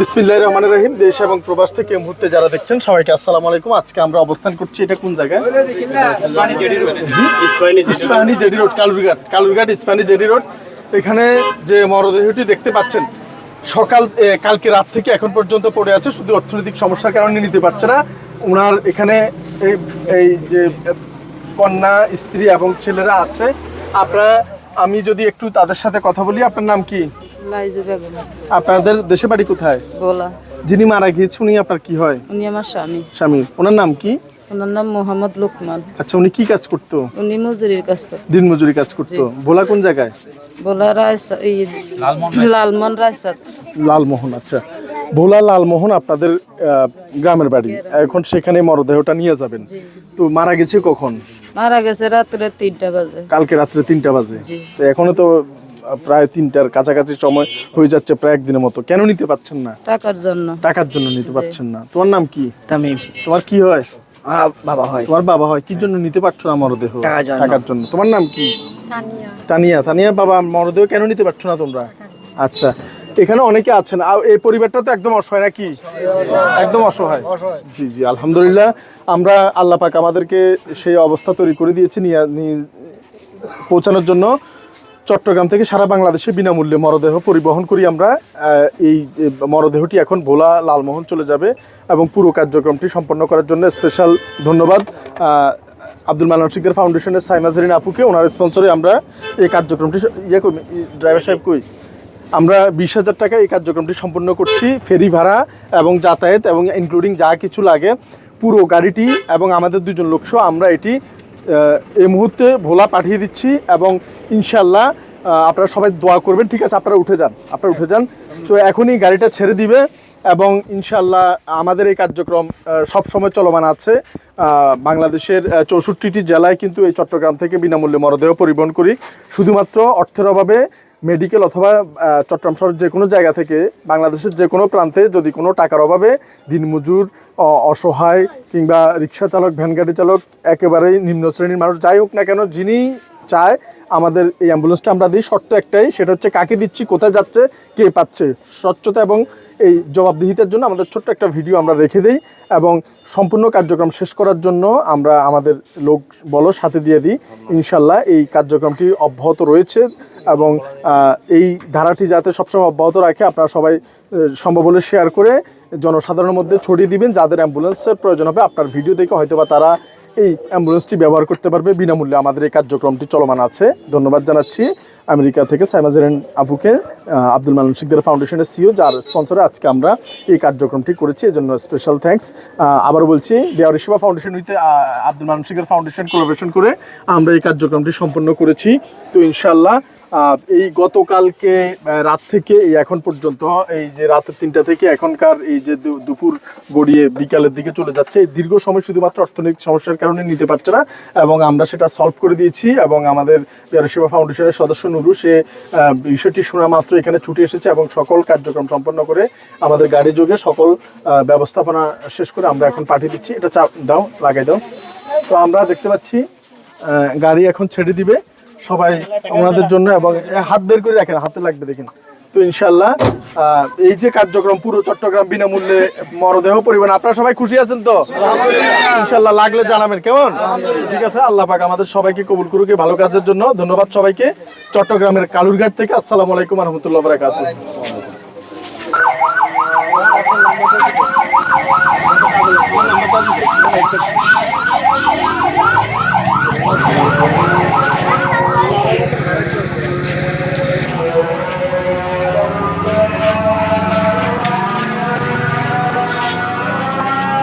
বিসমিল্লাহ রহমান রহিম। দেশ এবং প্রবাস থেকে মুহূর্তে যারা দেখছেন, সবাইকে আসসালামু আলাইকুম। আজকে আমরা অবস্থান করছি এটা কোন জায়গায়? Ispahani JD road Kalurghat Kalurghat Ispahani JD road. এখানে যে মরদেহটি দেখতে পাচ্ছেন, সকাল কালকে রাত থেকে এখন পর্যন্ত পড়ে আছে, শুধু অর্থনৈতিক সমস্যার কারণে নিতে পারছে না। ওনার এখানে এই এই যে কন্যা, স্ত্রী এবং ছেলেরা আছে। আপনারা, আমি যদি একটু তাদের সাথে কথা বলি, আপনার নাম কি? আপনাদের দেশে বাড়ি কোথায়? গোলা। যিনি মারা গিয়েছে উনি আপনার কি হয়? উনি আমার স্বামী। স্বামী। ওনার নাম কি? ওনার নাম মোহাম্মদ লুকমান। আচ্ছা উনি কি কাজ করতো? উনি মজুরির কাজ করে দিনমজুরি কাজ করতো। ভোলা কোন জায়গায়? বলা রায়সা এই লালমন রায়সাত লালমোহন আচ্ছা। ভোলা লালমোহন আপনাদের গ্রামের বাড়ি। এখন সেখানে মরদেহটা নিয়ে যাবেন। তো মারা গেছে কখন? মারা গেছে রাত্রে তিনটা বাজে। কালকে রাত্রে তিনটা বাজে। তো এখনও তো প্রায় তিনটার কাছাকাছি সময় হয়ে যাচ্ছে প্রায় একদিনের মতো। কেন নিতে পারছেন না? টাকার জন্য। টাকার জন্য নিতে পারছেন না। তোমার নাম কি? তামিম। তোমার কি হয়? বাবা হয়। তোমার বাবা হয়। কি জন্য নিতে পারছ না মরদেহ? টাকার জন্য। তোমার নাম কি? তানিয়া। তানিয়া। বাবা মরদেহ কেন নিতে পারছ না তোমরা? আচ্ছা। এখানে অনেকে আছেন। আর এই পরিবারটা তো একদম অসহায় নাকি? একদম অসহায়। জি জি আলহামদুলিল্লাহ। আমরা আল্লাহ পাক আমাদেরকে সেই অবস্থা তৈরি করে দিয়েছি নিয়ে নিয়ে পৌঁছানোর জন্য। চট্টগ্রাম থেকে সারা বাংলাদেশে বিনামূল্যে মরদেহ পরিবহন করি আমরা। এই মরদেহটি এখন ভোলা লালমোহন চলে যাবে এবং পুরো কার্যক্রমটি সম্পন্ন করার জন্য স্পেশাল ধন্যবাদ। আব্দুল মালান শিকদার ফাউন্ডেশনের সাইমাজরিন আপুকে। ওনার স্পন্সরে আমরা এই কার্যক্রমটি ইয়ে কই ড্রাইভার সাহেব কই? আমরা বিশ হাজার টাকা এই কার্যক্রমটি সম্পন্ন করছি, ফেরি ভাড়া এবং যাতায়াত এবং ইনক্লুডিং যা কিছু লাগে। পুরো গাড়িটি এবং আমাদের দুজন লোকসহ আমরা এটি এই মুহূর্তে ভোলা পাঠিয়ে দিচ্ছি এবং ইনশাল্লাহ আপনারা সবাই দোয়া করবেন। ঠিক আছে, আপনারা উঠে যান, আপনারা উঠে যান। তো এখনই গাড়িটা ছেড়ে দিবে এবং ইনশাল্লাহ আমাদের এই কার্যক্রম সবসময় চলমান আছে। বাংলাদেশের চৌষট্টিটি জেলায় কিন্তু এই চট্টগ্রাম থেকে বিনামূল্যে মরদেহ পরিবহন করি। শুধুমাত্র অর্থের অভাবে মেডিকেল অথবা চট্টগ্রাম শহরের যে কোনো জায়গা থেকে বাংলাদেশের যে কোনো প্রান্তে যদি কোনো টাকার অভাবে দিনমজুর অসহায় কিংবা রিক্সা চালক ভ্যানগাড়ি চালক, একেবারেই নিম্ন শ্রেণির মানুষ, যাই হোক না কেন, যিনি চায়, আমাদের এই অ্যাম্বুলেন্সটা আমরা দিই। শর্ত একটাই, সেটা হচ্ছে কাকে দিচ্ছি, কোথায় যাচ্ছে, কে পাচ্ছে। স্বচ্ছতা এবং এই জবাবদিহিতার জন্য আমাদের ছোট্ট একটা ভিডিও আমরা রেখে দিই এবং সম্পূর্ণ কার্যক্রম শেষ করার জন্য আমরা আমাদের লোক বলো সাথে দিয়ে দিই। ইনশাল্লাহ এই কার্যক্রমটি অব্যাহত রয়েছে এবং এই ধারাটি যাতে সবসময় অব্যাহত রাখে আপনারা সবাই সম্ভব হলে শেয়ার করে জনসাধারণের মধ্যে ছড়িয়ে দিবেন। যাদের অ্যাম্বুলেন্সের প্রয়োজন হবে আপনার ভিডিও দেখে হয়তোবা তারা এই অ্যাম্বুলেন্সটি ব্যবহার করতে পারবে, বিনামূল্যে আমাদের এই কার্যক্রমটি চলমান আছে। ধন্যবাদ জানাচ্ছি আমেরিকা থেকে সাইমাজেরেন আবুকে আব্দুল মালান শিকদার ফাউন্ডেশনের সিও, যার স্পন্সরে আজকে আমরা এই কার্যক্রমটি করেছি। এজন্য স্পেশাল থ্যাঙ্কস আবার বলছি, দেওয়ারি সেবা ফাউন্ডেশন হইতে আব্দুল মালান শিকদার ফাউন্ডেশন কোলাবরেশন করে আমরা এই কার্যক্রমটি সম্পন্ন করেছি। তো ইনশাল্লাহ এই গতকালকে রাত থেকে, এই এখন পর্যন্ত, এই যে রাতের তিনটা থেকে এখনকার এই যে দুপুর গড়িয়ে বিকালের দিকে চলে যাচ্ছে, এই দীর্ঘ সময় শুধুমাত্র অর্থনৈতিক সমস্যার কারণে নিতে পারছে না এবং আমরা সেটা সলভ করে দিয়েছি এবং আমাদের সেবা ফাউন্ডেশনের সদস্য নুরু, সে বিষয়টি শোনা মাত্র এখানে ছুটে এসেছে এবং সকল কার্যক্রম সম্পন্ন করে আমাদের গাড়ি যোগে সকল ব্যবস্থাপনা শেষ করে আমরা এখন পাঠিয়ে দিচ্ছি। এটা চাপ দাও, লাগাই দাও। তো আমরা দেখতে পাচ্ছি গাড়ি এখন ছেড়ে দিবে। সবাই ওনাদের জন্য এবং হাত বের করে রাখেন, হাতে লাগবে দেখেন। তো ইনশাল্লাহ এই যে কার্যক্রম পুরো চট্টগ্রাম বিনামূল্যে মরদেহ পরিবহন আপনারা সবাই খুশি আছেন তো? ইনশাল্লাহ লাগলে জানাবেন, কেমন? ঠিক আছে, আল্লাহ পাক আমাদের সবাইকে কবুল করুক ভালো কাজের জন্য। ধন্যবাদ সবাইকে। চট্টগ্রামের কালুরঘাট থেকে আসসালামু আলাইকুম রহমতুল্লাহ বরাকাতুহ। Thank